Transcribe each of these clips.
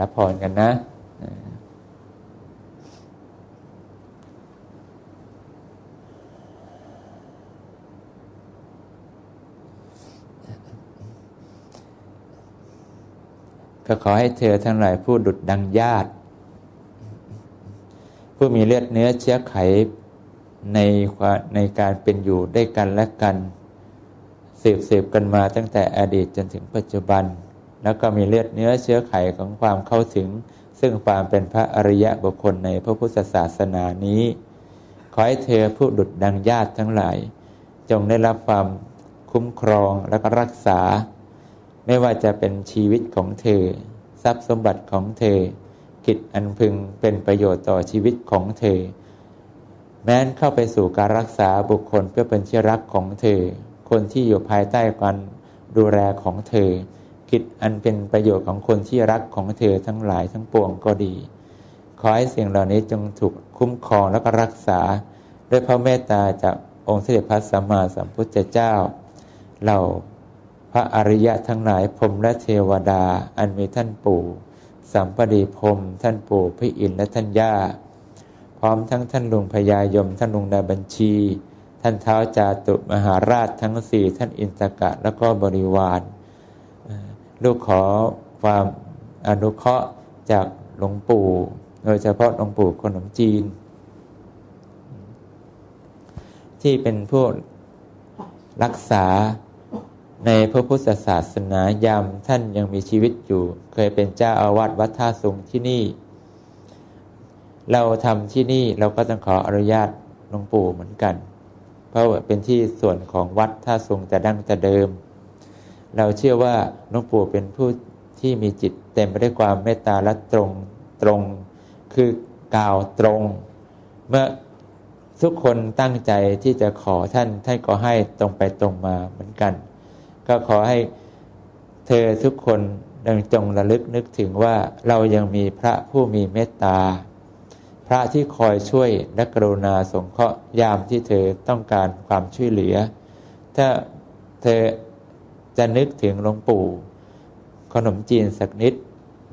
รับพรกันนะก็ขอให้เธอทั้งหลายผู้ดุดดังญาติ ผู้มีเลือดเนื้อเชื้อไขในในการเป็นอยู่ได้กันและกันสืบสืบกันมาตั้งแต่อดีตจนถึงปัจจุบัน แล้วก็มีเลือดเนื้อเชื้อไขของความเข้าถึง ซึ่งความเป็นพระอริยะบุคคลในพระพุทธศาสนานี้ ขอให้เธอผู้ดุดดังญาติทั้งหลาย จงได้รับความคุ้มครองและก็รักษา ไม่ว่าจะเป็นชีวิตของเธอ ทรัพย์สมบัติของเธอ กิจอันพึงเป็นประโยชน์ต่อชีวิตของเธอ แม้นเข้าไปสู่การรักษาบุคคลเพื่อเป็นที่รักของเธอ คนที่อยู่ภายใต้การดูแลของเธอิจอันเป็นประโยชน์ของคนที่รักของเธอทั้งหลายทั้งปวงก็ดี ขอให้สิ่งเหล่านี้จงถูกคุ้มครองและก็รักษา ด้วยพระเมตตาจากองค์เสด็จพระสัมมาสัมพุทธเจ้า เหล่าพระอริยะทั้งหลายพรมและเทวดา อันมีท่านปู่สัมปดีพรมท่านปู่พระอินและท่านย่า พร้อมทั้งท่านลุงพญายม ท่านลุงนาบัญชี ท่านเท้าจาตุมหาราชทั้งสี่ท่านอินทกะแล้วก็บริวาร ลูกขอความอนุเคราะห์จากหลวงปู่ โดยเฉพาะหลวงปู่ขนมจีน ที่เป็นผู้รักษาในพระพุทธศาสนายามท่านยังมีชีวิตอยู่ เคยเป็นเจ้าอาวาสวัดท่าสุงที่นี่ เราทำที่นี่เราก็ต้องขออนุญาตหลวงปู่เหมือนกัน เพราะเป็นที่ส่วนของวัดท่าทรงจะดั้งจะเดิม เราเชื่อว่าหลวงปู่เป็นผู้ที่มีจิตเต็มไปด้วยความเมตตาและตรงตรง คือกล่าวตรง เมื่อทุกคนตั้งใจที่จะขอท่านท่านก็ให้ตรงไปตรงมาเหมือนกัน ก็ขอให้เธอทุกคนดังจงระลึกนึกถึงว่าเรายังมีพระผู้มีเมตตา พระที่คอยช่วยและกรุณาสงเคราะห์ยามที่เธอต้องการความช่วยเหลือ ถ้าเธอ จะนึกถึงหลวงปู่ ขนมจีนสักนิด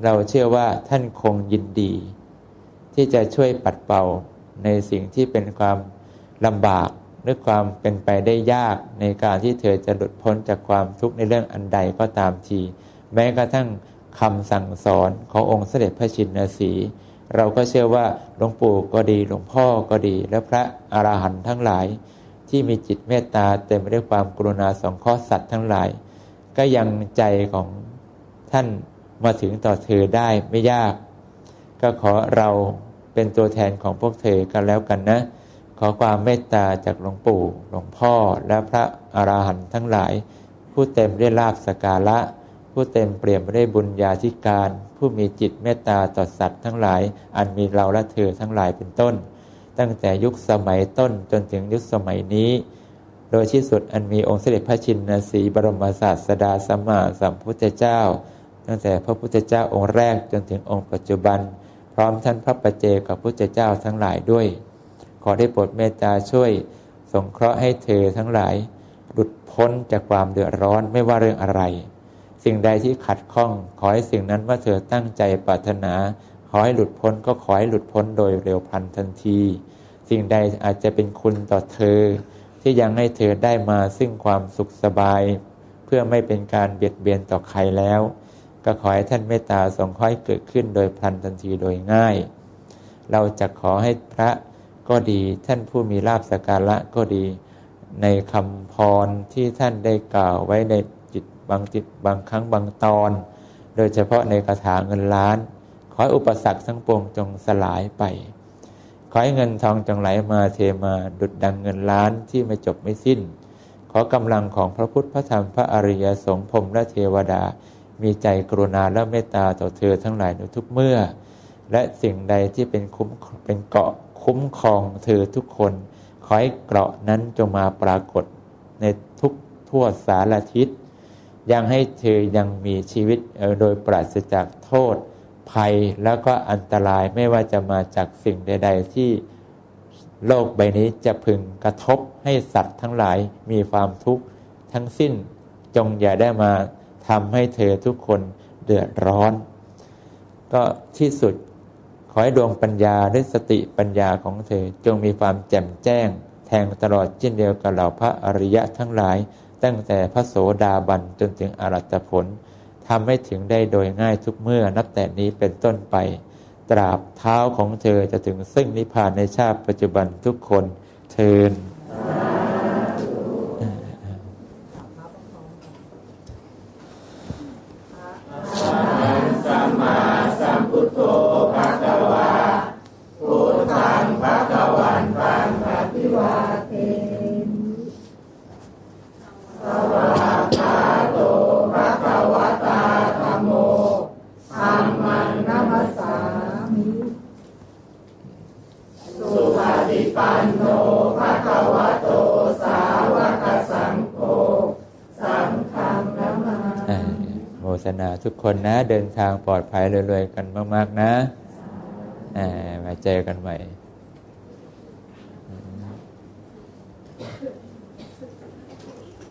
เราเชื่อว่าท่านคงยินดี ที่จะช่วยปัดเป่าในสิ่งที่เป็นความลำบากหรือความเป็นไปได้ยากในการที่เธอจะหลุดพ้นจากความทุกข์ในเรื่องอันใดก็ตามที แม้กระทั่งคำสั่งสอนขององค์เสด็จพระชินสีเราก็เชื่อว่าหลวงปู่ก็ดีหลวงพ่อก็ดี และพระอรหันต์ทั้งหลาย ที่มีจิตเมตตาเต็มไปด้วยความกรุณาสองเคราะห์สัตว์ทั้งหลาย ก็ยังใจของท่านมาถึงต่อเธอได้ไม่ยาก ก็ขอเราเป็นตัวแทนของพวกเธอกันแล้วกันนะ ขอความเมตตาจากหลวงปู่หลวงพ่อและพระอรหันต์ทั้งหลาย ผู้เต็มด้วยลาบสการะ ผู้เต็มเปลี่ยนไปด้วยบุญญาธิการ ผู้มีจิตเมตตาต่อสัตว์ทั้งหลาย อันมีเราและเธอทั้งหลายเป็นต้น ตั้งแต่ยุคสมัยต้นจนถึงยุคสมัยนี้ โดยที่สุดอันมีองค์เสด็จพระชินสีบรมศาสดาสัมมาสัมพุทธเจ้า ตั้งแต่พระพุทธเจ้าองค์แรกจนถึงองค์ปัจจุบัน พร้อมท่านพระปัจเจกับพุทธเจ้าทั้งหลายด้วย ขอได้โปรดเมตตาช่วย สงเคราะห์ให้เธอทั้งหลาย หลุดพ้นจากความเดือดร้อนไม่ว่าเรื่องอะไร สิ่งใดที่ขัดข้อง ขอให้สิ่งนั้นว่าเธอตั้งใจปรารถนา ขอให้หลุดพ้นก็ขอให้หลุดพ้นโดยเร็วพลันทันที สิ่งใดอาจจะเป็นคุณต่อเธอ ที่ยังให้เธอได้มาซึ่งความสุขสบาย เพื่อไม่เป็นการเบียดเบียนต่อใครแล้ว ก็ขอให้ท่านเมตตาสงค่อยเกิดขึ้นโดยพลันทันทีโดยง่าย เราจะขอให้พระก็ดีท่านผู้มีลาบสการะก็ดี ในคำพรที่ท่านได้กล่าวไว้ในจิตบางจิตบางครั้งบางตอน โดยเฉพาะในคาถาเงินล้าน ขออุปสรรคทั้งปวงจงสลายไป ขอให้เงินทองจงไหลมาเทมาดุดดังเงินล้านที่ไม่จบไม่สิ้น ขอกำลังของพระพุทธพระธรรมพระอริยสงฆ์พรมและเทวดา มีใจกรุณาและเมตตาต่อเธอทั้งหลายในทุกเมื่อ และสิ่งใดที่เป็นคุ้มเป็นเกาะคุ้มครองเธอทุกคน ขอให้เกราะนั้นจงมาปรากฏในทุกทั่วสารทิศยังให้เธอยังมีชีวิตโดยปราศจากโทษ ภัยแล้วก็อันตรายไม่ว่าจะมาจากสิ่งใด ๆ ที่โลกใบนี้จะพึงกระทบให้สัตว์ทั้งหลายมีความทุกข์ทั้งสิ้นจงอย่าได้มาทำให้เธอทุกคนเดือดร้อน ก็ที่สุดขอให้ดวงปัญญาด้วยสติปัญญาของเธอจงมีความแจ่มแจ้ง แทงตลอดเช่นเดียวกับเหล่าพระอริยะทั้งหลาย ตั้งแต่พระโสดาบันจนถึงอรัตผล ทำให้ถึงได้โดยง่ายทุกเมื่อนับแต่นี้เป็นต้นไป ตราบเท้าของเธอจะถึงซึ่งนิพพานในชาติปัจจุบันทุกคนเทิน อ่าโมทนาทุกคนนะเดินทางปลอดภัยรวยๆกันมาก ๆ นะอมาเจอกันใหม่